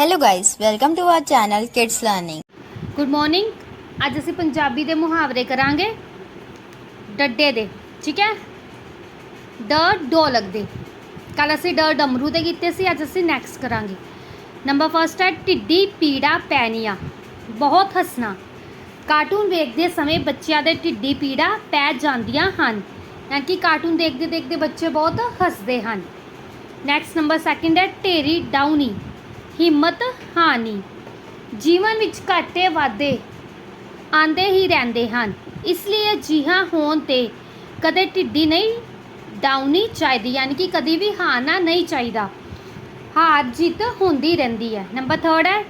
Hello guys, welcome to our channel Kids Learning. Good morning ਅੱਜ ਅਸੀਂ ਪੰਜਾਬੀ ਦੇ ਮੁਹਾਵਰੇ ਕਰਾਂਗੇ। ਡੱਡੇ ਦੇ ਠੀਕ ਹੈ? ਡ ਢੋਲਕ ਦੇ ਕੱਲ ਅਸੀਂ ਡ ਡਮਰੂ ਦੇ ਕੀਤੇ ਸੀ ਅੱਜ ਅਸੀਂ ਨੈਕਸਟ ਕਰਾਂਗੇ। ਨੰਬਰ ਫਸਟ ਹੈ ਢਿੱਡੀ ਪੀੜਾ ਪੈਣੀਆਂ। ਬਹੁਤ ਹੱਸਣਾ। ਕਾਰਟੂਨ ਵੇਖਦੇ ਸਮੇਂ ਬੱਚਿਆਂ ਦੇ ਢਿੱਡੀ ਪੀੜਾ ਪੈ ਜਾਂਦੀਆਂ ਹਨ। ਯਾਨੀ ਕਿ ਕਾਰਟੂਨ ਦੇਖਦੇ ਦੇਖਦੇ ਬੱਚੇ ਬਹੁਤ ਹੱਸਦੇ ਹਨ। ਨੈਕਸਟ ਨੰਬਰ ਸੈਕਿੰਡ ਹੈ ਢੇਰੀ ਡਾਊਨੀ। ਹਿੰਮਤ, ਹਾਨੀ। ਜੀਵਨ ਵਿੱਚ ਘਾਟੇ ਵਾਧੇ ਆਂਦੇ ਹੀ ਰਹਿੰਦੇ ਹਨ। ਇਸ ਲਈ ਅਜਿਹਾ ਹੋਣ ਤੇ ਕਦੇ ਢਿੱਡੀ ਨਹੀਂ ਡਾਊਨੀ ਚਾਹੀਦੀ, ਯਾਨੀ ਕਿ ਕਦੀ ਵੀ ਹਾਰਨਾ ਨਹੀਂ ਚਾਹੀਦਾ। ਹਾਰ ਜਿੱਤ ਹੁੰਦੀ ਰਹਿੰਦੀ ਹੈ। ਨੰਬਰ 3 ਹੈ,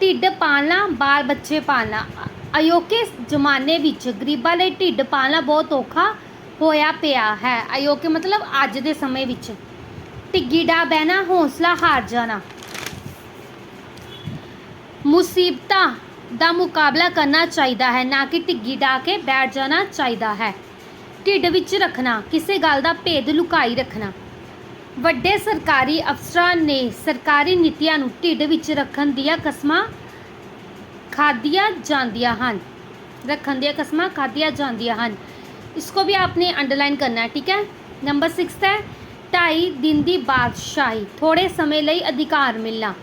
ਢਿੱਡ ਪਾਲਣਾ, ਬਾਲ ਬੱਚੇ ਪਾਲਣਾ। ਅ- ਅਯੋਕੇ ਜ਼ਮਾਨੇ ਵਿੱਚ ਗਰੀਬਾਂ ਲਈ ਢਿੱਡ ਪਾਲਣਾ ਬਹੁਤ ਔਖਾ ਹੋਇਆ ਪਿਆ ਹੈ। ਅਯੋਕੇ ਮਤਲਬ ਅੱਜ ਦੇ ਸਮੇਂ ਵਿੱਚ। ਢਿੱਗੀ ਡਾ ਬਹਿਣਾ, ਹੌਸਲਾ ਹਾਰ ਜਾਣਾ। ਮੁਸੀਬਤਾਂ ਦਾ ਮੁਕਾਬਲਾ ਕਰਨਾ ਚਾਹੀਦਾ ਹੈ ਨਾ ਕਿ ਢਿੱਗੀ ਡਾ ਕੇ ਬੈਠ ਜਾਣਾ ਚਾਹੀਦਾ ਹੈ ਢਿੱਡ ਵਿੱਚ ਰੱਖਣਾ ਕਿਸੇ ਗੱਲ ਦਾ ਭੇਦ ਲੁਕਾਈ ਰੱਖਣਾ ਵੱਡੇ ਸਰਕਾਰੀ ਅਫਸਰਾਂ ਨੇ ਸਰਕਾਰੀ ਨੀਤੀਆਂ ਨੂੰ ਢਿੱਡ ਵਿੱਚ ਰੱਖਣ ਦੀਆਂ ਕਸਮਾਂ ਖਾਧੀਆਂ ਜਾਂਦੀਆਂ ਹਨ ਰੱਖਣ ਦੀਆਂ ਕਸਮਾਂ ਖਾਧੀਆਂ ਜਾਂਦੀਆਂ ਹਨ इसको भी आपने अंडरलाइन करना है ठीक है नंबर सिक्स है ਢਾਈ ਦਿਨ ਦੀ ਬਾਦਸ਼ਾਹੀ ਥੋੜੇ ਸਮੇਂ ਲਈ ਅਧਿਕਾਰ ਮਿਲਣਾ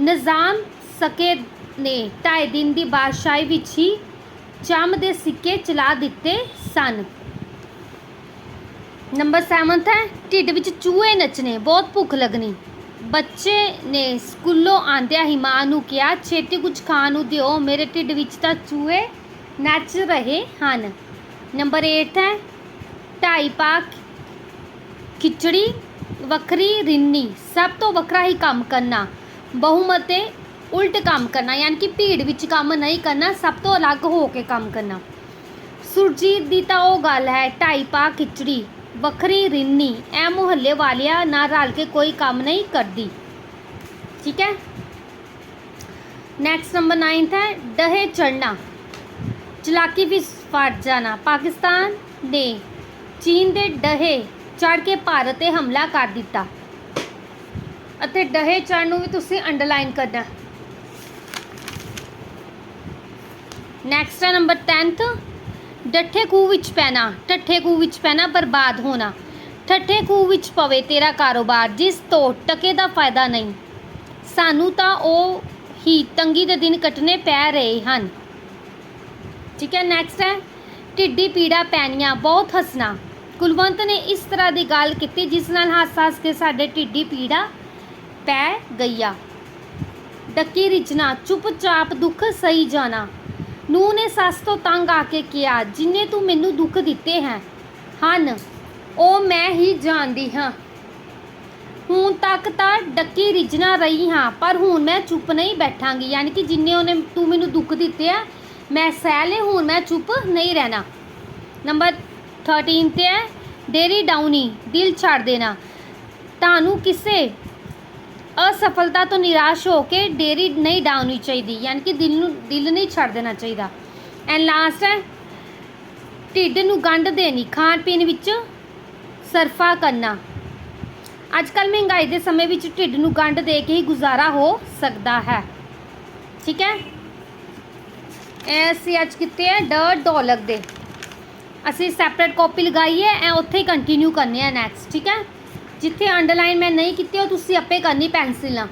ਨਿਜ਼ਾਮ ਸਕੇ ਨੇ। ਢਾਈ ਦਿਨ ਦੀ ਬਾਦਸ਼ਾਹੀ ਵਿੱਚ ਹੀ ਚੰਮ ਦੇ ਸਿੱਕੇ ਚਲਾ ਦਿੱਤੇ ਸਨ। ਨੰਬਰ 7 ਹੈ, ਢਿੱਡ ਵਿੱਚ ਚੂਹੇ ਨੱਚਣੇ, ਬਹੁਤ ਭੁੱਖ ਲੱਗਣੀ। ਬੱਚੇ ਨੇ ਸਕੂਲੋਂ ਆਂਦਿਆਂ ਹੀ ਮਾਂ ਨੂੰ ਕਿਹਾ, ਛੇਤੀ ਕੁਝ ਖਾਣ ਨੂੰ ਦਿਓ, ਮੇਰੇ ਢਿੱਡ ਵਿੱਚ ਤਾਂ ਚੂਹੇ ਨੱਚ ਰਹੇ ਹਨ। ਨੰਬਰ 8 ਹੈ, ਢਾਈ ਪਾ ਖਿਚੜੀ, ਵੱਖਰੀ ਰਿੰਨੀ, ਸਭ ਤੋਂ ਵੱਖਰਾ ਹੀ ਕੰਮ ਕਰਨਾ। ਬਹੁਮਤੇ ਉਲਟ ਕੰਮ ਕਰਨਾ, ਯਾਨੀ ਕਿ ਭੀੜ ਵਿੱਚ ਕੰਮ ਨਹੀਂ ਕਰਨਾ, ਸਭ ਤੋਂ ਅਲੱਗ ਹੋ ਕੇ ਕੰਮ ਕਰਨਾ। ਸੁਰਜੀਤ ਦੀ ਤਾਂ ਉਹ ਗੱਲ ਹੈ, ਢਾਈ ਪਾ ਖਿਚੜੀ, ਵੱਖਰੀ ਰਿੰਨੀ, ਐ ਮੁਹੱਲੇ ਵਾਲਿਆਂ ਨਾਲ ਰਲ ਕੇ ਕੋਈ ਕੰਮ ਨਹੀਂ ਕਰਦੀ। ਠੀਕ ਹੈ? ਨੈਕਸਟ ਨੰਬਰ 9 ਹੈ, ਡਹੇ ਚੜਨਾ ਚਲਾਕੀ ਵਿੱਚ ਫੜ ਜਾਣਾ। ਪਾਕਿਸਤਾਨ ਨੇ ਚੀਨ ਦੇ ਡਹੇ ਚੜ ਕੇ ਭਾਰਤ ਤੇ ਹਮਲਾ ਕਰ ਦਿੱਤਾ। ਅਤੇ ਡਹੇ ਚੜ੍ਹ ਨੂੰ ਵੀ ਤੁਸੀਂ ਅੰਡਰਲਾਈਨ ਕਰਨਾ। ਨੈਕਸਟ ਹੈ ਨੰਬਰ 10th ਡੱਠੇ ਖੂਹ ਵਿੱਚ ਪੈਣਾ, ਠੱਠੇ ਖੂਹ ਵਿੱਚ ਪੈਣਾ, ਬਰਬਾਦ ਹੋਣਾ। ਠੱਠੇ ਖੂਹ ਵਿੱਚ ਪਵੇ ਤੇਰਾ ਕਾਰੋਬਾਰ, ਜਿਸ ਤੋਂ ਟਕੇ ਦਾ ਫਾਇਦਾ ਨਹੀਂ। ਸਾਨੂੰ ਤਾਂ ਉਹ ਹੀ ਤੰਗੀ ਦੇ ਦਿਨ ਕੱਟਣੇ ਪੈ ਰਹੇ ਹਨ। ਠੀਕ ਹੈ ਨੈਕਸਟ ਹੈ। ਢਿੱਡੀ ਪੀੜਾ ਪੈਣੀਆਂ, ਬਹੁਤ ਹੱਸਣਾ। ਕੁਲਵੰਤ ਨੇ ਇਸ ਤਰ੍ਹਾਂ ਦੀ ਗੱਲ ਕੀਤੀ, ਜਿਸ ਨਾਲ ਹੱਸ ਹੱਸ ਕੇ ਸਾਡੇ ਢਿੱਡੀ ਪੀੜਾ ਪੈ ਗਈਆ। ਡੱਕੀ ਰਿਚਣਾ ਚੁੱਪਚਾਪ ਦੁੱਖ ਸਹੀ ਜਾਣਾ। ਨੂੰਹ ਨੇ ਸੱਸ ਤੋਂ ਤੰਗ ਆ ਕੇ ਕਿਹਾ, ਜਿੰਨੇ ਤੂੰ ਮੈਨੂੰ ਦੁੱਖ ਦਿੱਤੇ ਹੈ, ਹਨ, ਉਹ ਮੈਂ ਹੀ ਜਾਣਦੀ ਹਾਂ। ਹੁਣ ਤੱਕ ਤਾਂ ਡੱਕੀ ਰਿਜਣਾ ਰਹੀ ਹਾਂ, ਪਰ ਹੁਣ ਮੈਂ ਚੁੱਪ ਨਹੀਂ ਬੈਠਾਂਗੀ। ਯਾਨੀ ਕਿ ਜਿੰਨੇ ਉਹਨੇ ਤੂੰ ਮੈਨੂੰ ਦੁੱਖ ਦਿੱਤੇ ਆ, ਮੈਂ ਸਹਿ ਲਏ ਹੁਣ ਮੈਂ ਚੁੱਪ ਨਹੀਂ ਰਹਿਣਾ। ਨੰਬਰ 13 ਤੇ ਹੈ, ਡੇਰੀ ਡਾਊਨੀ, ਦਿਲ ਛੱਡ ਦੇਣਾ। ਤੁਹਾਨੂੰ ਕਿਸੇ ਅਸਫਲਤਾ ਤੋਂ ਨਿਰਾਸ਼ ਹੋ ਕੇ ਡੇਰੀ ਨਹੀਂ ਡਾਊਨੀ ਚਾਹੀਦੀ, ਯਾਨੀ ਕਿ ਦਿਲ ਨੂੰ, ਦਿਲ ਨਹੀਂ ਛੱਡ ਦੇਣਾ ਚਾਹੀਦਾ। ਐਂਡ ਲਾਸਟ ਹੈ, ਢਿੱਡ ਨੂੰ ਗੰਢ ਦੇਣੀ, ਖਾਣ ਪੀਣ ਵਿੱਚ ਸਰਫਾ ਕਰਨਾ। ਅੱਜ ਕੱਲ ਮਹਿੰਗਾਈ ਦੇ ਸਮੇਂ ਵਿੱਚ ਢਿੱਡ ਨੂੰ ਗੰਢ ਦੇ ਕੇ ਹੀ ਗੁਜ਼ਾਰਾ ਹੋ ਸਕਦਾ ਹੈ। ਠੀਕ ਹੈ? ਇਹ ਅਸੀਂ ਅੱਜ ਕੀਤੇ ਹੈ ਡ ਡੋਲਕ ਦੇ। ਅਸੀਂ ਸੈਪਰੇਟ ਕਾਪੀ ਲਗਾਈ ਹੈ ਐ ਉੱਥੇ ਹੀ ਕੰਟੀਨਿਊ ਕਰਨੇ ਆ ਨੈਕਸਟ ਠੀਕ ਹੈ? ਜਿੱਥੇ ਅੰਡਰਲਾਈਨ ਮੈਂ ਨਹੀਂ ਕੀਤੀ ਉਹ ਤੁਸੀਂ ਆਪੇ ਕਰਨੀ ਪੈਨਸਿਲ ਨਾਲ